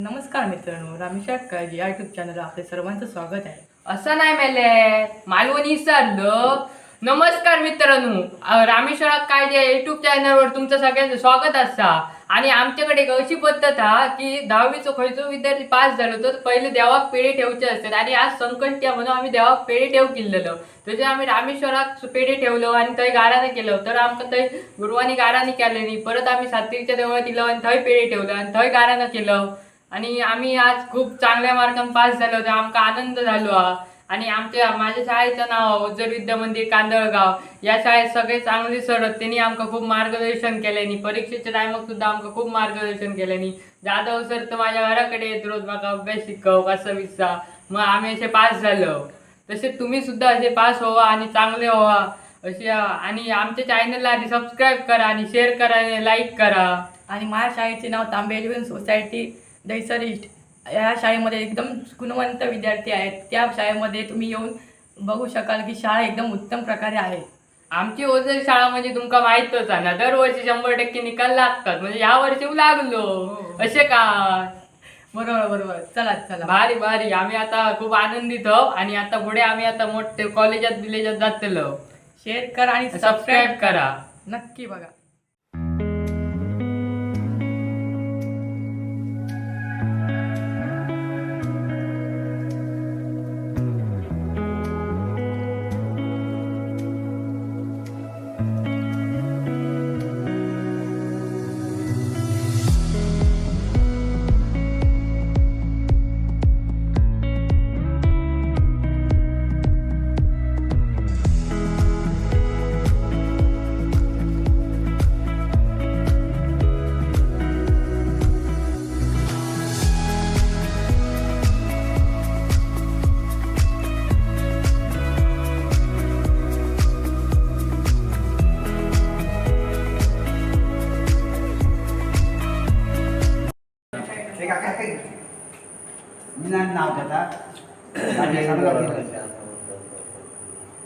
नमस्कार मित्रांनो रामेशा काळजी या युट्यूब चॅनल आपले सर्वांचं स्वागत आहे. असं नाही मेले मालवणी सरलं नमस्कार मित्रांनो अ, काळजी काय जे युट्यूब चॅनलवर तुमचं सगळ्यांचं स्वागत असा. आणि आमच्याकडे एक अशी पद्धत हा की दहावीचो खंयचो विद्यार्थी पास झालो तर पहिले देवाक पेढे ठेवचे असतात. आणि आज संकट त्या म्हणून आम्ही देवाक पेढे ठेव केलेलो. त्याचे आम्ही रामेश्वराक पेढे ठेवलो आणि थंय गाराने केलं. तर आमकां थंय गुरुवानी गाराने केलेली. परत आम्ही सात्विकच्या देवळात दिलं आणि थंय पेढे ठेवलं आणि थंय गाराने केलं. आणि आम्ही आज खूप चांगल्या मार्कान पास झालो तर आमका आनंद झालो हा. आणि आमच्या माझ्या शाळेचं नाव उज्जर विद्या मंदिर कांदळगाव. या शाळेत सगळे चांगले सर आहेत. त्यांनी खूप मार्गदर्शन केल्यानी परीक्षेच्या टायमाक सुद्धा आमकां खूप मार्गदर्शन केल्यानी जाधव सर तर माझ्या घराकडे येत रोज म्हाका अभ्यास शिकव असं विचार. मग आम्ही असे पास झालो. तसे तुम्ही सुद्धा असे पास व्हा आणि चांगले व्हा. असे आणि आमच्या चॅनलला आधी सबस्क्राईब करा आणि शेअर करा आणि लाईक करा. आणि माझ्या शाळेचे नाव तांबे सोसायटी दैसर ईस्ट या शाळेमध्ये एकदम गुणवंत विद्यार्थी आहेत. त्या शाळेमध्ये तुम्ही येऊन बघू शकाल की शाळा एकदम उत्तम प्रकारे आहे. आमची ओझर शाळा म्हणजे तुमका माहितच आहे ना दरवर्षी शंभर टक्के निकाल लागतात. म्हणजे या वर्षी लागलो. असे काय बरोबर बरोबर. चला चला. भारी भारी. आम्ही आता खूप आनंदित आहो आणि आता पुढे आम्ही आता मोठे कॉलेजात विलेजात जातलो. शेअर करा आणि सबस्क्राईब करा. नक्की बघा.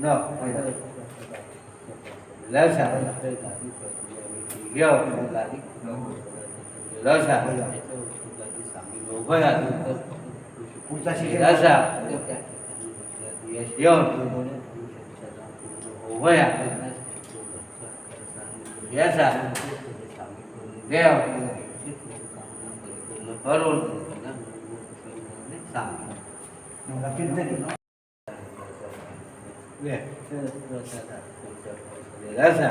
No, wait a minute. Let's have let's have. Let's have. Yes, Yes, sir. रसा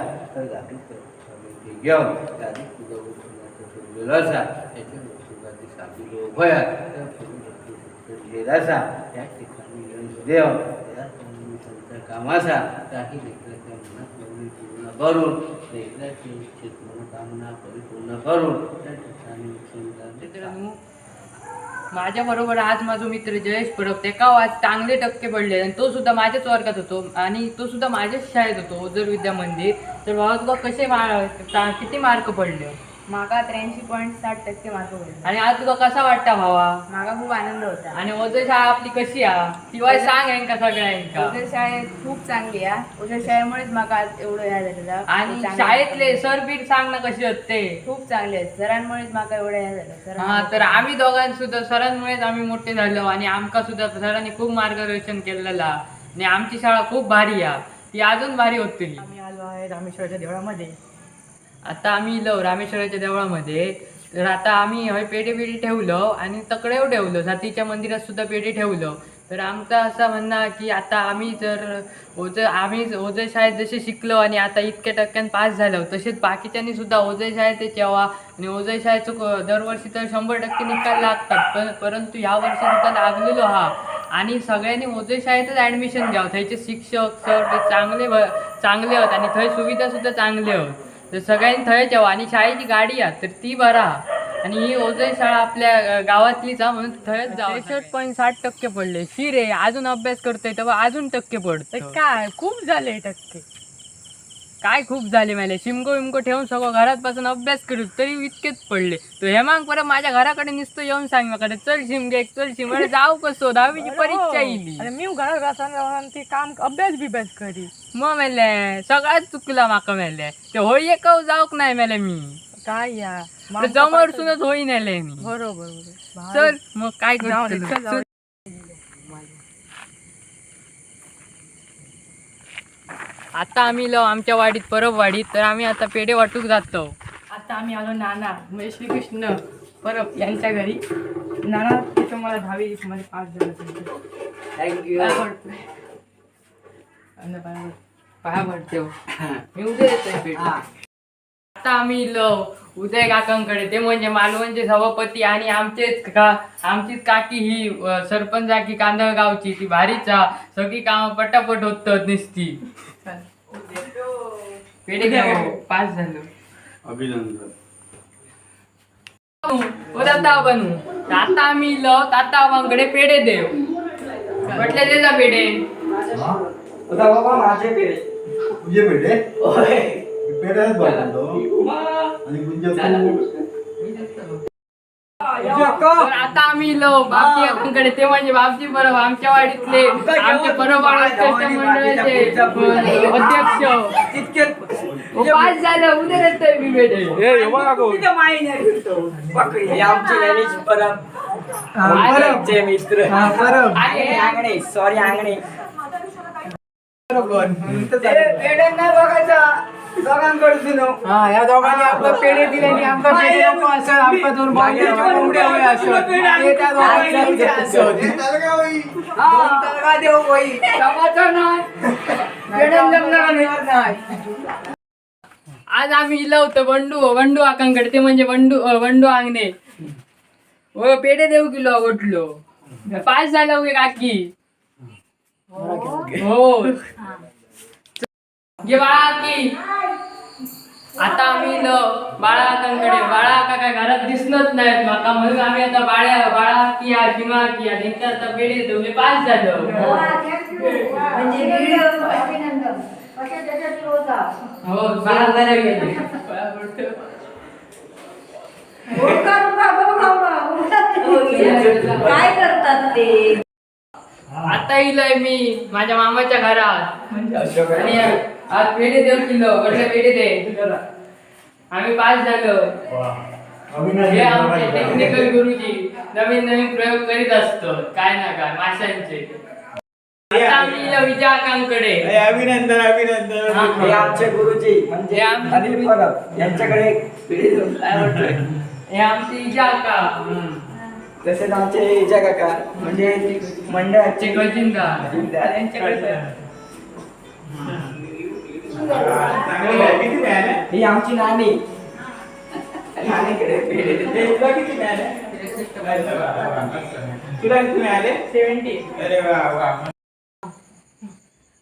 घेऊन रसा भया रसा देव कामाचा काही लेकराच्या मनात लावणी पूर्ण करून लेकराची इच्छित मनोकामना परिपूर्ण करून त्या ठिकाणी माझ्या बरोबर आज माझा मित्र जयेश परब त्याका आज चांगले टक्के पडले आणि तो सुद्धा माझ्याच वर्गात होतो आणि तो सुद्धा माझ्याच शाळेत होतो ओझर विद्या मंदिर. तर बाबा तुला कसे मा- किती मार्क पडले? माका त्र्याऐंशी पॉईंट साठ टक्के मार्क पडले आणि आज तुला कसा वाटता भावा? माका खूप आनंद होता. आणि ओझर शाळा आपली कशी आ? शिवाय सांग यांका सगळ्यांका उजर शाळेत खूप चांगली आहे उजर शाळेमुळेच माका आज एवढं ह्या झालेलं आणि शाळेतले सर बीर सांग ना कशी होते? खूप चांगले आहेत. सरांमुळेच माका एवढं ह्या झालं. हा. तर आम्ही दोघांनी सुद्धा सरांमुळेच आम्ही मोठे झालो आणि आमका सुद्धा सरांनी खूप मार्गदर्शन केलेला. आणि आमची शाळा खूप भारी आहे ती अजून भारी होती आम्ही आलो आहे रामेश्वराच्या देवळामध्ये. आता आम्ही इलो रामेश्वराच्या देवळामध्ये. तर आता आम्ही हय पेढे बिढे ठेवलो आणि तकडेव ठेवलो. सातीच्या मंदिरात सुद्धा पेढे ठेवलो. तर आमचं असं म्हणणं की आता आम्ही जर ओझ आम्ही ओझर शाळेत जसे शिकलो आणि आता इतक्या टक्क्यान पास झालो तसेच बाकीच्यांनी सुद्धा ओझर शाळेत यावा आणि ओझर शाळेचं दरवर्षी तर शंभर टक्के निकाल लागतात. पण परंतु ह्या वर्षी सुद्धा लागलेलो हा. आणि सगळ्यांनी ओझर शाळेतच ॲडमिशन घ्यावं. थंयचे शिक्षक सर ते चांगले चांगले होत आणि थंय सुविधा सुद्धा चांगले होत. तर सगळ्यांनी थंयच यावं आणि शाळेची गाडी आहे तर ती भरा. आणि ही ओझर शाळा आपल्या गावातलीच आहे म्हणून थंयच जावं त्रेसष्ट पॉईंट साठ टक्के पडले. शिरे अजून अभ्यास करतोय तेव्हा अजून टक्के पडत. काय खूप झाले टक्के. काय खूप झाले माहिले शिमगो विमगो ठेवून सगळं घरात पासून अभ्यास करू तरी इतकेच पडले. तो हेमांग परत माझ्या घराकडे नुसतं येऊन सांग माझ्याकडे चल शिमगे चल शिम जाऊ कसो दहावीची परीक्षा येईल आणि मी घरात राहताना ते काम अभ्यास बिभ्यास करी मग मेले सगळ्यात चुकला माका मेले. ते होळी एक जाऊक नाही मेले मी. काय या? तर समोरसूनच होई नेले मी. बरोबर सर मग काय जाऊ दे, करतो चल, जाऊ आता आम्ही लो आमच्या वाडीत परब वाडीत तर आम्ही आता पेढे वाटूक जातो. आता आम्ही आलो नाना म्हणजे श्रीकृष्ण परब यांच्या घरी. नाना ते तुम्हाला दहावी मध्ये पास झालं थँक्यू पाया पडते हो. मी उद्या आता आम्ही लो उदय काकांकडे ते म्हणजे मालवणचे सभापती आणि आमचेच का आमचीच काकी ही अ, सरपंचाकी कांदळगावची ती भारीचा सगळी कामं पटापट होत नुसती. पेढे घ्या हो, पास झालो. अभिनंदन. ओ दाता बनू आता आम्ही लो ताता आवांकडे पेढे देव म्हटले दे जा पेढे. आता बाबा माझे पेढे. तुझे पेढे? पेढ्याच बनवतो. आणि गुंज तर आता आम्ही लो बापजी काकांकडे ते म्हणजे बापजी परब आमच्या वाडीतले आमचे परब मंडळाचे अध्यक्ष. ओ, पास झालं उद्या मी पेढे हे आमचे गणेश परब. आमचे मित्र. आणि अंगणे सॉरी हा या दोघांनी आपलं पेढे दिले आणि आमका पेढे नको असं आमका दोन बांगड्या उड्या हव्या असत ते त्या दोघांच्या इच्छा असत दोन तलगा देऊ बाई कामाचं नाही. पेढ्यान जमणार नाही. आज आम्ही इलं होतं बंडू बंडू आकांकडे. ते म्हणजे बंडू बंडू आंगणे. हो पेढे देऊ किलो गोटलो पास झालं उगे काकी. हो. घे बाळा की आता आम्ही इलं बाळा काय घरात दिसणच नाहीत. माका म्हणून आम्ही आता बाळ्या बाळा किया किंवा किया आता पास झालो. हो बाळा बरं गेले. काय करतात ते? आता इलय मी माझ्या मामाच्या घरात. आणि आज पेढे देऊ किलो कडले पेढे दे आम्ही पास झालो. हे आमचे टेक्निकल गुरुजी नवीन नवीन प्रयोग करीत असतो. काय ना काय माशांचे. आता आम्ही इलो विजयाकांकडे. अभिनंदन अभिनंदन. हे. आमचे गुरुजी म्हणजे हे आमचे अनिल परब यांच्याकडे पेढे देऊन हे आमचे विजयाका तसेच आमचे इजा काका म्हणजे मंडळाचे ही आमची देते. तुला किती मिळाले? तुला किती मिळाले? सेव्हन्टी अरे वा वा.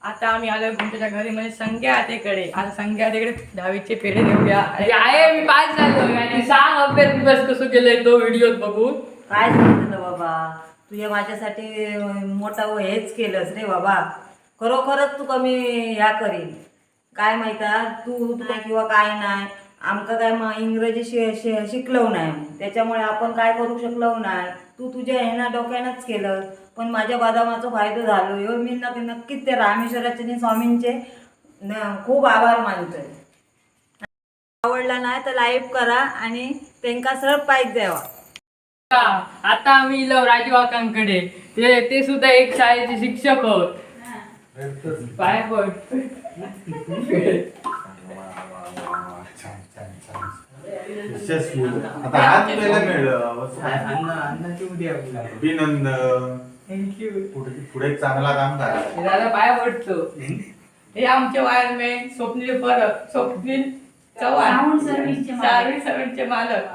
आता आम्ही आलो तुमच्या घरी म्हणजे संख्या आतेकडे आता संख्या आतेकडे दहावीचे पेढे देऊया. आहे मी पास झालो आणि सांग अभ्यास कसं केलंय तो व्हिडिओ बघून. काय सांगितलं बाबा? तुझ्या माझ्यासाठी मोठा हेच केलंस रे बाबा. खरोखरच तू कमी ह्या करीन. काय माहिता तू नाही किंवा काय नाही. आमका काय मग इंग्रजी शि शि शिकलव नाही. त्याच्यामुळे आपण काय करू शकलो नाही. तू तुझ्या ह्याना डोक्यानंच केलं. पण माझ्या बदामाचा फायदा झालो. ह्यो मी नक्की नक्कीच ते रामेश्वराचे आणि स्वामींचे खूप आभार मानतोय. आवडला नाही तर लाईव्ह करा आणि त्यांका सरळ पाहिजे द्यावा. आता आम्ही इलो राजू काकांकडे ते ते सुद्धा एक शाळेचे शिक्षक होत. पाय पड. यशस्वी आता आज तुला मिळलं. अभिनंदन. थँक्यू पुढे पुढे चांगला काम करा दादा पाय पडतो. हे आमचे वायरमॅन स्वप्नील परब स्वप्नील चव्हाण. सर्व्हिस सर्व्हिसचे मालक.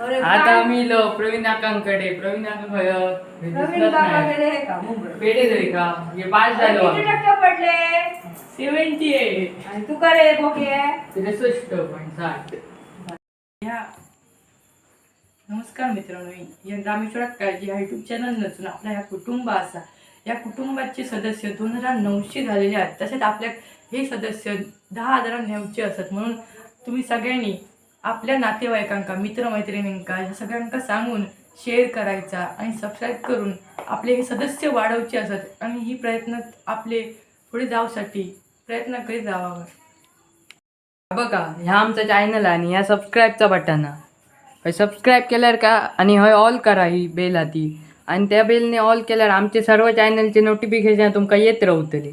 आता आम्ही इलो प्रवीण काकांकडे प्रवीण का? हे पाच झालो आम्ही. पडले? Seventy eight. आणि तू करे बोके त्रेसष्ट पण साठ. ह्या नमस्कार मित्रांनो या रामेश्वरात काळजी हा युट्यूब चॅनल नसून आपला ह्या कुटुंब असा. या कुटुंबाचे सदस्य दोन हजार नऊशे झालेले आहेत. तसेच आपल्या हे सदस्य दहा हजार नेवचे असतात म्हणून तुम्ही सगळ्यांनी आपल्या नातेवाईकांका मित्रमैत्रिणींका ह्या सगळ्यांका सांगून शेअर करायचा आणि सबस्क्राईब करून आपले हे सदस्य वाढवचे असत आणि ही प्रयत्न आपले पुढे जाऊसाठी प्रयत्न करीत जावा बघा ह्या आमचा चॅनल आणि ह्या सबस्क्राईबचा बटन हा सबस्क्राईब केल्यार का? आणि हय ऑल करा ही बेल आधी. आणि त्या बेलने ऑल केल्यार आमचे सर्व चॅनलचे नोटिफिकेशन तुमका येत रावतले